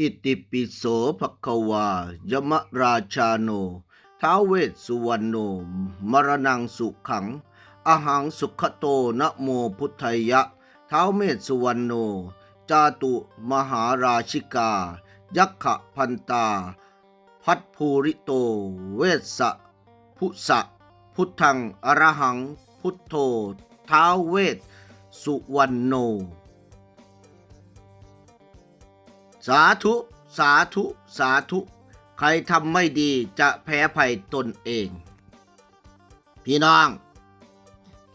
อิติปิโสภควายมราชาโนท้าเวสสุวรรณโนมรณังสุขัง อหังสุขโตนะโมพุทธยะท้าเมสสุวรรณโน จาตุมหาราชิกา ยักขะพันตา พัทภูริโต เวสสะพุสะพุทธังอรหังพุทโธท้าเวสสุวรรณโน สาธุ สาธุ สาธุ ใครทำไม่ดีจะแพ้ภัยตนเอง พี่น้อง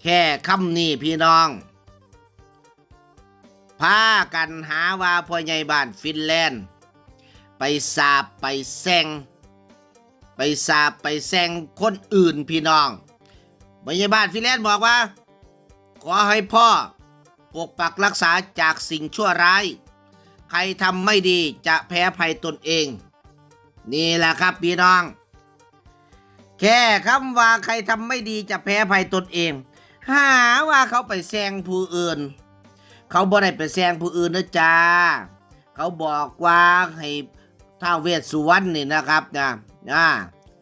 แค่คำนี้พี่น้องพากันหาว่าพ่อใหญ่บ้านฟินแลนด์ ไปสาบไปแซงไปสาบไปแซงคนอื่นพี่น้องพ่อใหญ่บ้านฟินแลนด์บอกว่า ขอให้พ่อปกปักรักษาจากสิ่งชั่วร้าย ใครทำไม่ดีจะแพ้ภัยตนเอง นี่แหละครับพี่น้อง แค่คำว่าใครทำไม่ดีจะแพ้ภัยตนเอง หาว่าเขาไปแซงผู้อื่น เขาบ่ได้ไปแซงผู้อื่นนะจ้า เขาบอกว่าให้ท้าวเวสสุวรรณนี่นะครับนะนะ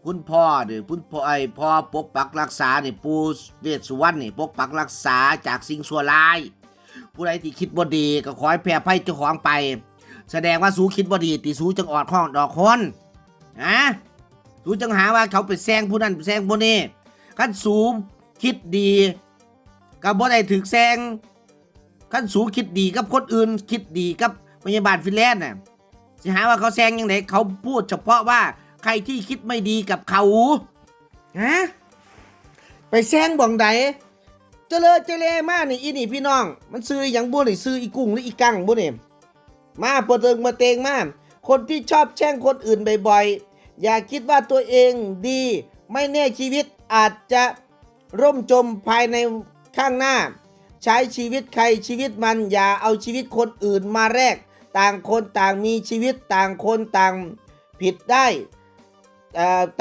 คุณพ่อนี่คุณพ่อไอพ่อปกปักรักษานี่ปูเวสสุวรรณนี่ปกปักรักษาจากสิ่งชั่วร้าย ผู้ใดที่คิดบ่ดีก็ขอให้แพ้ภัยเจ้าของไป แสดงว่าสูคิดบ่ดีติสูจังออดข้องดอกคนนะสูจังหาว่าเขาไปแซงผู้นั้นแซงผู้นี้ขั้นสูคิดดีก็บ่ได้ถึกแซงขั้นสูคิดดีกับคนอื่นคิดดีกับพยาบาลฟินแลนด์น่ะสิหาว่าเขาแซงยังไงเขาพูดเฉพาะว่าใครที่คิดไม่ดีกับเขาฮะไปแซงบ่องใด เจริญเจเลมากนี่อีนี่พี่น้อง มันซื้ออย่างบุนี่ซื้ออีกุ้งหรืออีกังบุนี่มาเปิดเติงมาเตงมากคนที่ชอบแช่งคนอื่นบ่อยๆ อย่าคิดว่าตัวเองดี ไม่แน่ชีวิตอาจจะร่มจมภายในข้างหน้า ใช้ชีวิตใครชีวิตมันอย่าเอาชีวิตคนอื่นมาแลกต่างคนต่างมีชีวิตต่างคนต่างผิดได้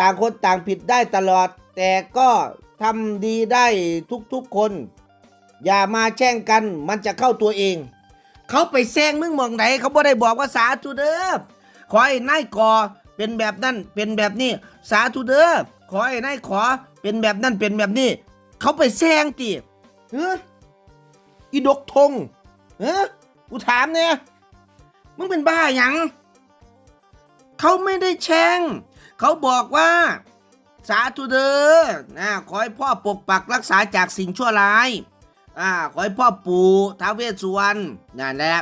ต่างคนต่างผิดได้ตลอด แต่ก็ ทำดีได้ทุกๆคน อย่ามาแช่งกันมันจะเข้าตัวเอง เขาไปแซงมึงมองไหน เขาบ่ได้บอกว่าสาธุเด้อขอให้นายกอเป็นแบบนั้นเป็นแบบนี้ สาธุเด้อขอให้นายขอเป็นแบบนั้นเป็นแบบนี้ เขาไปแซงติเฮ้ออีดกทงเฮ้อกูถามเนี่ยมึงเป็นบ้าหยังเขาไม่ได้แช่งเขาบอกว่า สาธุเด้อนะขอให้พ่อปกปักรักษาจากสิ่งชั่วร้ายอ่าขอให้พ่อปู่ท้าวเวสสุวรรณนั่นแหละ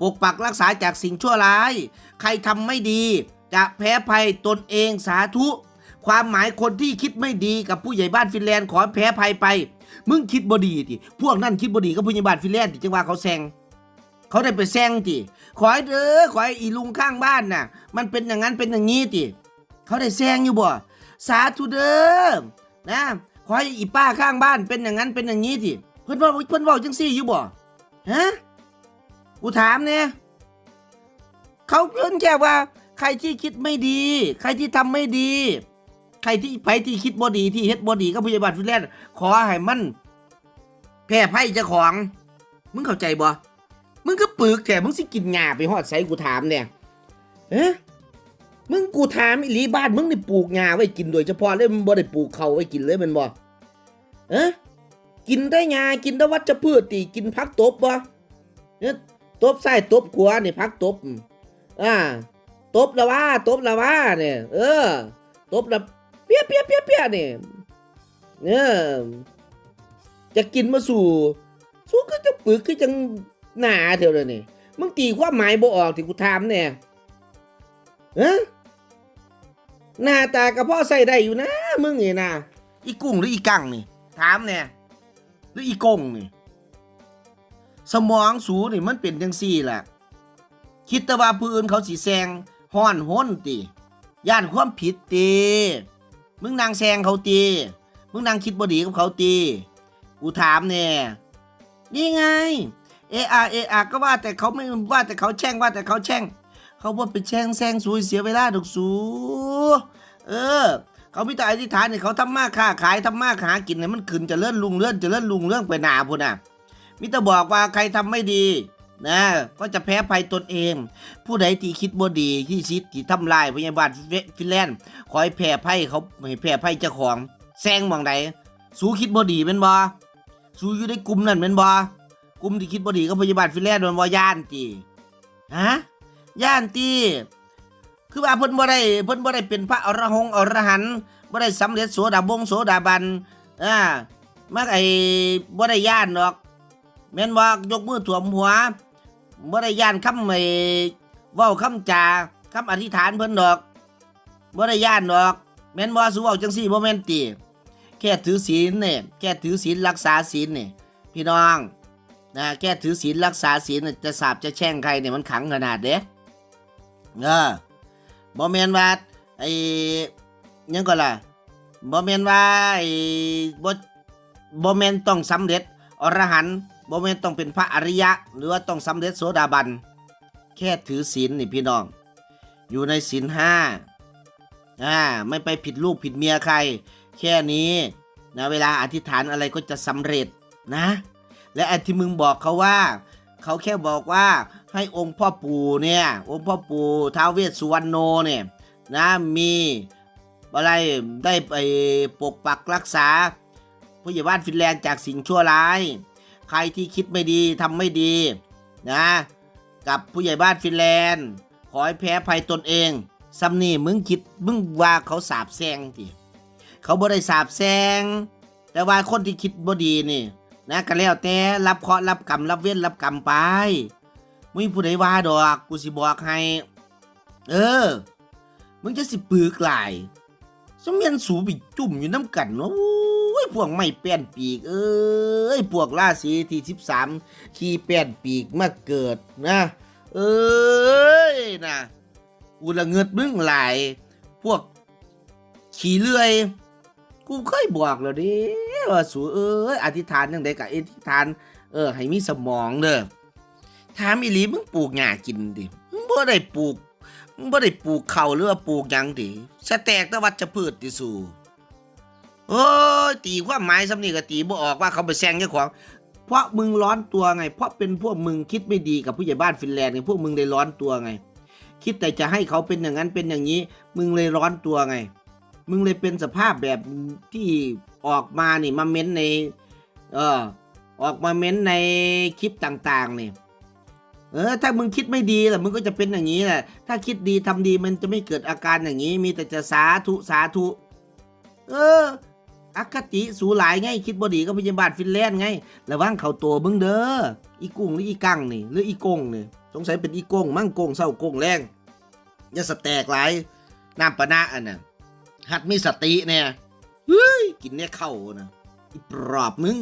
ปกปักรักษาจากสิ่งชั่วร้าย ใครทำไม่ดี จะแพ้ภัยตนเองสาธุ ความหมายคนที่คิดไม่ดีกับผู้ใหญ่บ้านฟินแลนด์ขอแพ้ภัยไป มึงคิดบดีติพวกนั่นคิดบดีกับผู้ใหญ่บ้านฟินแลนด์ติจังว่าเขาแซงเขาได้ไปแซงติขอให้เด้อขอให้อีลุงข้างบ้านน่ะ มันเป็นอย่างนั้นเป็นอย่างนี้ติเขาได้แซงอยู่บ่ สาธุเด้อนะขอให้อีป้าข้างบ้านเป็นอย่างนั้นเป็นอย่างนี้ติเพิ่นว่าเพิ่นว้าจังซี่อยู่บ่ฮะกูถามเนี่ยเขาเพิ่นแค่ว่า ใครที่คิดไม่ดี ใครที่ทำไม่ดี ใครที่ไผที่คิดบ่ดีที่เฮ็ดบ่ดีกับพยาบาลฟินแลนด์ขอให้มันแพ้ภัยเจ้าของ มึงเข้าใจบ่มึงก็ปึกแถมึงสิกินหญ้าไปฮอดไสกูถามเนี่ยเอ๊ะ มึงกูถามอีหลีบ้านมึงนี่ปลูกงาไว้กินโดยเฉพาะเลยมึงบ่ได้ปลูกเขาไว้กินเลยมันบ่เอ๊ะกินได้งากินได้วัชพืชติกินพักตบบ่เนี่ยตบใส่ตบขวานี่พักตบอ่าตบละว่าตบละว่าเนี่ยเออตบละเปียเปียเปียเปียเนี่ยเออจะกินมาสู่สู้ก็จะปึกคือจังหนาเท่าเลยนี่มึงตีความหมายบ่ออกที่กูถามเนี่ยเอ้ หน้าตากระเพาะใส่ได้อยู่นะ มึงนี่นะอีกุ้งหรืออีกังนี่ ถามเนี่ยหรืออีกงนี่ สมองสูนี่มันเป็นจังซี่แหละคิดแต่ว่าผู้อื่นเขาสิแซงห้อนห้นติย่านความผิดตีมึงนางแซงเขาตีมึงนางคิดบดีกับเขาตีกูถามเนี่ยนี่ไงเออาเออาก็ว่าแต่เขาไม่ว่าแต่เขาแช่งว่าแต่เขาแช่ง เขาว่าไปแช่งแซงสูเสียเวลาดอกสูเออ เขามีแต่อธิษฐานเนี่ยเขาทำมากค้าขายทำมากหากินเนี่ยมันขึ้นจะเลื่อนลุงเลื่อนจะเลื่อนลุงเรื่องไปหนาพุ่นน่ะมิต่บอกว่าใครทำไม่ดีนะก็จะแพ้ภัยตนเอง ผู้ใดที่คิดบ่ดีที่คิดที่ทำลายพยาบาลฟินแลนด์ขอให้แพ้ภัยเขาให้แพ้ภัยเจ้าของแซงมองใดสู้คิดบ่ดีเป็นบ่สู้อยู่ในกลุ่มนั้นเป็นบ่กลุ่มที่คิดบ่ดีก็พยาบาลฟินแลนด์มันบ่ย่านติฮะ ย่านติคือว่าเพิ่นบ่ได้เพิ่นบ่ได้เป็นพระอรหงอรหันต์บ่ได้สำเร็จโสดาบงโสดาบันอ่ามักไอ้บ่ได้ย่านดอก แม่นว่ายกมือถ่วมหัวบ่ได้ย่านคำไอ้เว้าคำจาคำอธิษฐานเพิ่นดอกบ่ได้ย่านดอก แม่นบ่สิเว้าจังซี่บ่แม่นติแค่ถือศีลเนี่ยแค่ถือศีลรักษาศีลนี่พี่น้องนะแค่ถือศีลรักษาศีลจะสาบจะแช่งใครเนี่ยมันขังขนาดเด้ เออบ่แมนว่าไอ้ยังก็ล่ะบ่แมนว่าไอ้บ่บ่แมนต้องสำเร็จอรหันต์บ่แมนต้องเป็นพระอริยะ หรือว่าต้องสำเร็จโสดาบัน แค่ถือศีลนี่พี่น้อง อยู่ในศีลห้าอ่าไม่ไปผิดลูกผิดเมียใคร แค่นี้นะเวลาอธิษฐานอะไรก็จะสำเร็จนะ และไอ้ที่มึงบอกเขาว่า เขาแค่บอกว่าให้องค์พ่อปู่เนี่ย องค์พ่อปู่ท้าวเวสสุวรรณโนเนี่ยนะมีอะไรได้ไปปกปักรักษา ผู้ใหญ่บ้านฟินแลนด์จากสิ่งชั่วร้าย ใครที่คิดไม่ดีทำไม่ดีนะกับผู้ใหญ่บ้านฟินแลนด์ ขอให้แพ้ภัยตนเองซัมนี่มึงคิดมึงว่าเขาสาบแซงทีเขาบ่ได้สาบแซงแต่ว่าคนที่คิดบ่ดีนี่ นะก็แล้วแต่รับเคราะห์รับกรรมรับเวรรับกรรมไปมึงผู้ใดว่าดอกกูสิบอกให้ เออ มึงจะสิปึกหลายสมเมียนสูบิจุ่มอยู่น้ำกันเนาะโอ้ยพวกไม่แป้นปีก เอ้ยพวกราศีที่สิบสามขี้แป้นปีกมาเกิดนะ เอ้ยนะกูละเงิดมึงหลาย พวกขี่เลื่อย กูเคยบอกแล้วดิว่าสูเอ้ยอธิษฐานยังไงกับอธิษฐาน เออ ให้มีสมองเด้อถามอีหลีมึงปลูกหญ้ากินดิมึงบ่ได้ปลูกมึงบ่ได้ปลูกข้าวหรือว่าปลูกหยังติสแตกแตะวัชพืชติสูโอ้ยตีความหมายสำนี่ก็ตีบ่ออกว่าเขาไปแซงเจ้าของเพราะมึงร้อนตัวไง เพราะเป็นพวกมึงคิดไม่ดีกับผู้ใหญ่บ้านฟินแลนด์ไงพวกมึงเลยร้อนตัวไง คิดแต่จะให้เขาเป็นอย่างนั้นเป็นอย่างนี้ มึงเลยร้อนตัวไง มึงเลยเป็นสภาพแบบที่ออกมานี่มาเม้นใน เออ ออกมาเม้นในคลิปต่างๆเนี่ยเออถ้ามึงคิดไม่ดีล่ะมึงก็จะเป็นอย่างนี้แหละถ้าคิดดีทำดีมันจะไม่เกิดอาการอย่างนี้ มีแต่จะสาธุสาธุ เอออคติสูหลายไงคิดบดีก็พยาบาลฟินแลนด์ไงระวังเขาตัวมึงเด้ออีกุ้งหรืออีกังนี่หรืออีกงนี่สงสัยเป็นอีกงมั่งกงเศร้ากงแรงอย่าสแตกหลายน้ำปะนะอันน่ะ หัดมีสติเนี่ยเฮ้ยกินเนี่ยเข้านะปรอบมึง